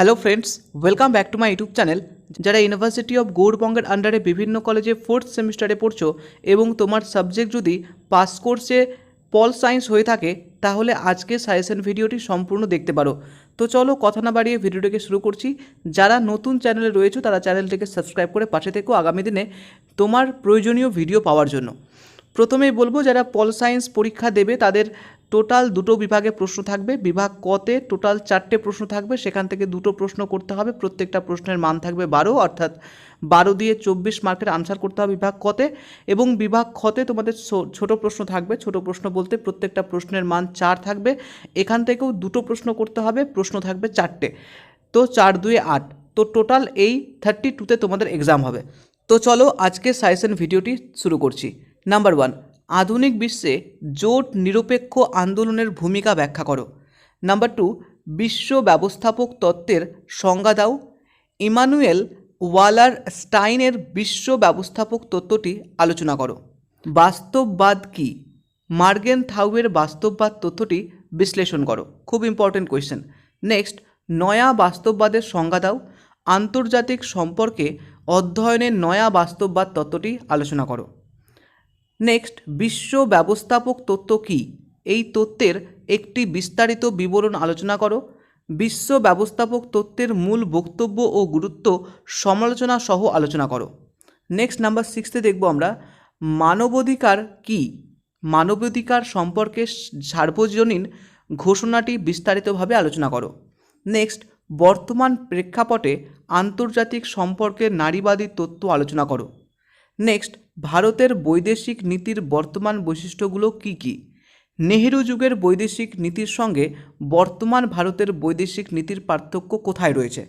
Hello friends welcome back to my YouTube channel যারা university of গৌড়বঙ্গের আন্ডারে বিভিন্ন কলেজে ফোর্থ সেমিস্টারে পড়ছো এবং তোমার সাবজেক্ট যদি পাস কোর্সে পল সায়েন্স হয়ে থাকে, তাহলে আজকে সাজেশন ভিডিওটি সম্পূর্ণ দেখতে পারো। তো চলো কথা না বাড়িয়ে ভিডিওটিকে শুরু করছি। যারা নতুন চ্যানেলে রয়েছে, তারা চ্যানেলটিকে সাবস্ক্রাইব করে পাশে থেকেও আগামী দিনে তোমার প্রয়োজনীয় ভিডিও পাওয়ার জন্য। প্রথমেই বলব, যারা পল সায়েন্স পরীক্ষা দেবে, তাদের টোটাল দুটো বিভাগে প্রশ্ন থাকবে। বিভাগ কতে টোটাল চারটে প্রশ্ন থাকবে, সেখান থেকে দুটো প্রশ্ন করতে হবে, প্রত্যেকটা প্রশ্নের মান থাকবে বারো, অর্থাৎ বারো দিয়ে চব্বিশ মার্কের আনসার করতে হবে বিভাগ কতে। এবং বিভাগ খতে তোমাদের ছোট প্রশ্ন থাকবে, ছোট প্রশ্ন বলতে প্রত্যেকটা প্রশ্নের মান চার থাকবে। এখান থেকেও দুটো প্রশ্ন করতে হবে, প্রশ্ন থাকবে চারটে। তো চার দুয়ে আট। তো টোটাল এই থার্টি টুতে তোমাদের এক্সাম হবে। তো চলো আজকে সাজেশন ভিডিওটি শুরু করছি। নাম্বার ওয়ান আধুনিক বিশ্বে জোট নিরপেক্ষ আন্দোলনের ভূমিকা ব্যাখ্যা করো। নাম্বার টু বিশ্ব ব্যবস্থাপক তত্ত্বের সংজ্ঞা দাও। ইমানুয়েল ওয়ালার স্টাইনের বিশ্ব ব্যবস্থাপক তত্ত্বটি আলোচনা করো। বাস্তববাদ কি? মার্গেন থাউয়ের বাস্তববাদ তথ্যটি বিশ্লেষণ করো। খুব ইম্পর্টেন্ট কোয়েশ্চেন নেক্সট নয়া বাস্তববাদের সংজ্ঞা দাও। আন্তর্জাতিক সম্পর্কে অধ্যয়নের নয়া বাস্তববাদ তত্ত্বটি আলোচনা করো। নেক্সট বিশ্ব ব্যবস্থাপক তত্ত্ব কী? এই তত্ত্বের একটি বিস্তারিত বিবরণ আলোচনা করো। বিশ্ব ব্যবস্থাপক তত্ত্বের মূল বক্তব্য ও গুরুত্ব সমালোচনা সহ আলোচনা করো। নেক্সট নাম্বার সিক্সতে দেখব আমরা, মানবাধিকার কি? মানবাধিকার সম্পর্কে সার্বজনীন ঘোষণাটি বিস্তারিতভাবে আলোচনা করো। নেক্সট বর্তমান প্রেক্ষাপটে আন্তর্জাতিক সম্পর্কে নারীবাদী তত্ত্ব আলোচনা করো। নেক্সট ভারতের বৈদেশিক নীতির বর্তমান বৈশিষ্ট্যগুলো কি কি? নেহেরু যুগের বৈদেশিক নীতির সঙ্গে বর্তমান ভারতের বৈদেশিক নীতির পার্থক্য কোথায় রয়েছে?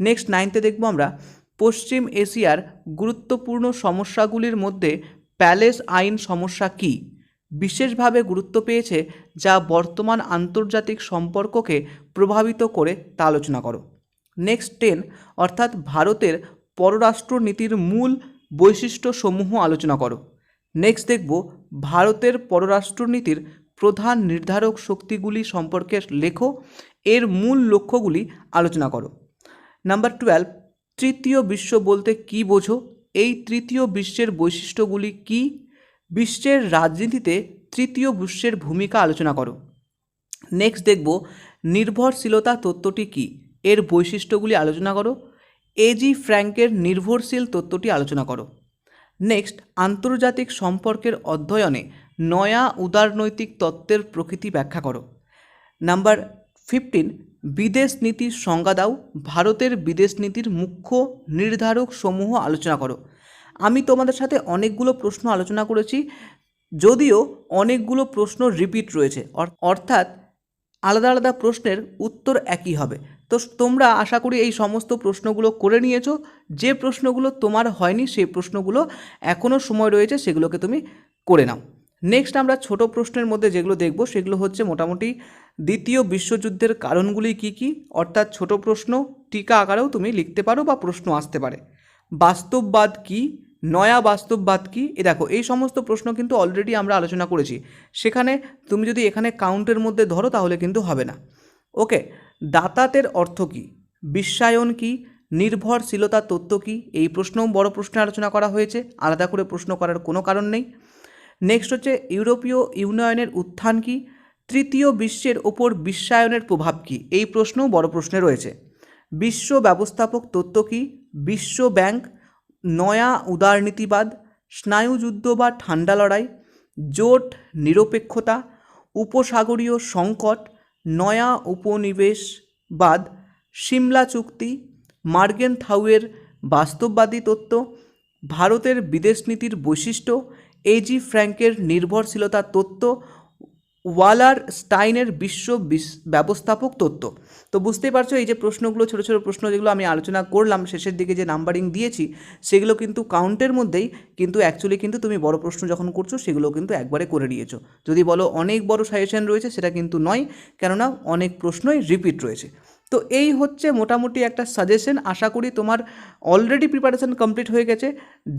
নেক্সট নাইনতে দেখব আমরা, পশ্চিম এশিয়ার গুরুত্বপূর্ণ সমস্যাগুলির মধ্যে প্যালেস আইন সমস্যা কি? বিশেষভাবে গুরুত্ব পেয়েছে যা বর্তমান আন্তর্জাতিক সম্পর্ককে প্রভাবিত করে তা আলোচনা করো। নেক্সট টেন অর্থাৎ ভারতের পররাষ্ট্র নীতির মূল বৈশিষ্ট্যসমূহ আলোচনা করো। নেক্সট দেখব ভারতের পররাষ্ট্রনীতির প্রধান নির্ধারক শক্তিগুলি সম্পর্কে লেখো। এর মূল লক্ষ্যগুলি আলোচনা করো। নাম্বার টুয়েলভ তৃতীয় বিশ্ব বলতে কি বোঝো? এই তৃতীয় বিশ্বের বৈশিষ্ট্যগুলি কি? বিশ্বের রাজনীতিতে তৃতীয় বিশ্বের ভূমিকা আলোচনা করো। নেক্সট দেখব নির্ভরশীলতা তত্ত্বটি কি? এর বৈশিষ্ট্যগুলি আলোচনা করো। এজি ফ্র্যাঙ্কের নির্ভরশীল তত্ত্বটি আলোচনা করো। নেক্সট আন্তর্জাতিক সম্পর্কের অধ্যয়নে নয়া উদারনৈতিক তত্ত্বের প্রকৃতি ব্যাখ্যা করো। নাম্বার ফিফটিন বিদেশ নীতির সংজ্ঞা দাও। ভারতের বিদেশ নীতির মুখ্য নির্ধারক সমূহ আলোচনা করো। আমি তোমাদের সাথে অনেকগুলো প্রশ্ন আলোচনা করেছি, যদিও অনেকগুলো প্রশ্ন রিপিট রয়েছে। অর্থাৎ আলাদা আলাদা প্রশ্নের উত্তর একই হবে। তো তোমরা আশা করি এই সমস্ত প্রশ্নগুলো করে নিয়েছো। যে প্রশ্নগুলো তোমার হয়নি সেই প্রশ্নগুলো এখনও সময় রয়েছে, সেগুলোকে তুমি করে নাও। নেক্সট আমরা ছোট প্রশ্নের মধ্যে যেগুলো দেখব, সেগুলো হচ্ছে মোটামুটি দ্বিতীয় বিশ্বযুদ্ধের কারণগুলি কি কি? অর্থাৎ ছোট প্রশ্ন, টিকা আকারেও তুমি লিখতে পারো বা প্রশ্ন আসতে পারে। বাস্তববাদ কি? নয়া বাস্তববাদ কি? এ দেখো, এই সমস্ত প্রশ্ন কিন্তু অলরেডি আমরা আলোচনা করেছি। সেখানে তুমি যদি এখানে কাউন্টের মধ্যে ধরো, তাহলে কিন্তু হবে না। ওকে দাতাতের অর্থ কী? বিশ্বায়ন কি? নির্ভরশীলতা তত্ত্ব কী? এই প্রশ্নও বড় প্রশ্নে আলোচনা করা হয়েছে, আলাদা করে প্রশ্ন করার কোনো কারণ নেই। নেক্সট হচ্ছে, ইউরোপীয় ইউনিয়নের উত্থান কি? তৃতীয় বিশ্বের ওপর বিশ্বায়নের প্রভাব কী? এই প্রশ্নও বড় প্রশ্নে রয়েছে। বিশ্ব ব্যবস্থাপক তত্ত্ব কী? বিশ্ব ব্যাংক, নয়া উদারনীতিবাদ স্নায়ুযুদ্ধ বা ঠান্ডা লড়াই, জোট নিরপেক্ষতা, উপসাগরীয় সংকট নয়া উপনিবেশবাদ সিমলা চুক্তি, মার্গেন থাউয়ের বাস্তববাদী তত্ত্ব, ভারতের বিদেশ নীতির বৈশিষ্ট্য এজি ফ্র্যাঙ্কের নির্ভরশীলতা তত্ত্ব ওয়ালার স্টাইনের বিশ্ব বিস- ব্যবস্থাপক তত্ত্ব। তো বুঝতেই পারছ, এই যে প্রশ্নগুলো, ছোটো ছোটো প্রশ্ন যেগুলো আমি আলোচনা করলাম, শেষের দিকে যে নাম্বারিং দিয়েছি, সেগুলো কিন্তু কাউন্টের মধ্যেই কিন্তু অ্যাকচুয়ালি কিন্তু তুমি বড় প্রশ্ন যখন করছ, সেগুলো কিন্তু একবারে করে নিয়েছো। যদি বলো অনেক বড় সাজেশন রয়েছে, সেটা কিন্তু নয়। কেননা অনেক প্রশ্নই রিপিট রয়েছে। তো এই হচ্ছে মোটামুটি একটা সাজেশন আশা করি তোমার অলরেডি প্রিপারেশন কমপ্লিট হয়ে গেছে।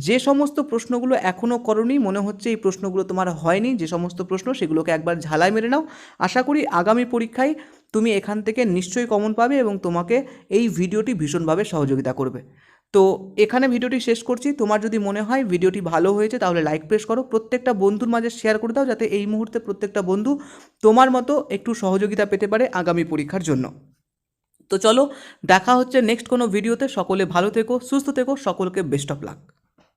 যে সমস্ত প্রশ্নগুলো এখনও করনি, মনে হচ্ছে এই প্রশ্নগুলো তোমার হয়নি, যে সমস্ত প্রশ্ন সেগুলোকে একবার ঝালাই মেরে নাও। আশা করি আগামী পরীক্ষায় তুমি এখান থেকে নিশ্চয়ই কমন পাবে এবং তোমাকে এই ভিডিওটি ভীষণভাবে সহযোগিতা করবে। তো এখানে ভিডিওটি শেষ করছি। তোমার যদি মনে হয় ভিডিওটি ভালো হয়েছে, তাহলে লাইক প্রেস করো। প্রত্যেকটা বন্ধুর মাঝে শেয়ার করে দাও, যাতে এই মুহূর্তে প্রত্যেকটা বন্ধু তোমার মতো একটু সহযোগিতা পেতে পারে আগামী পরীক্ষার জন্য। তো চলো, দেখা হচ্ছে নেক্সট কোনো ভিডিওতে সকলে ভালো থেকো, সুস্থ থেকো, সকলকে বেস্ট অফ লাক